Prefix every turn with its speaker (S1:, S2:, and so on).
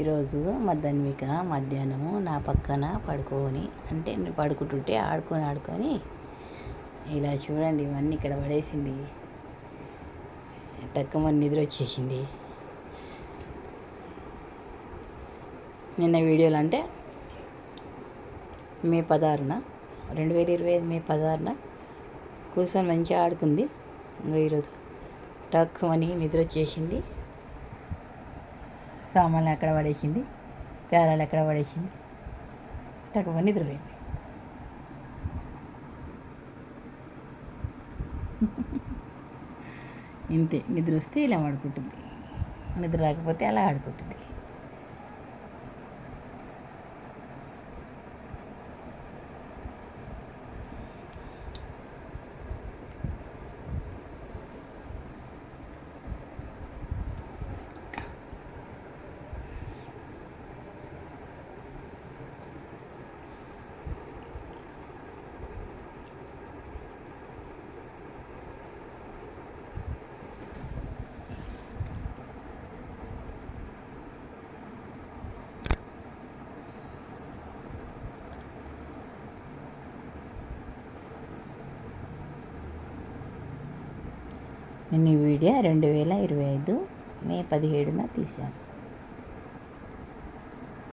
S1: ఈరోజు మధ్యాహ్నిక మధ్యాహ్నము నా పక్కన పడుకొని అంటే నేను పడుకుంటుంటే ఆడుకొని ఆడుకొని ఇలా చూడండి ఇవన్నీ ఇక్కడ పడేసింది. టక్కమని నిద్ర వచ్చేసింది. నిన్న వీడియోలు అంటే మే పదహారున రెండు వేల ఇరవై ఐదు మే పదహారున కూర్చొని మంచిగా ఆడుకుంది. ఇంకా ఈరోజు టక్కుమని నిద్ర వచ్చేసింది. సామాన్లు ఎక్కడ పడేసింది? పేరాలు ఎక్కడ పడేసింది? తక్కువ నిద్రపోయింది. ఇంతే నిద్ర వస్తే ఇలా ఆడుకుంటుంది నిద్ర రాకపోతే అలా ఆడుకుంటుంది. నేను ఈ వీడియో రెండు వేల ఇరవై ఐదు మే పదిహేడున తీశాను.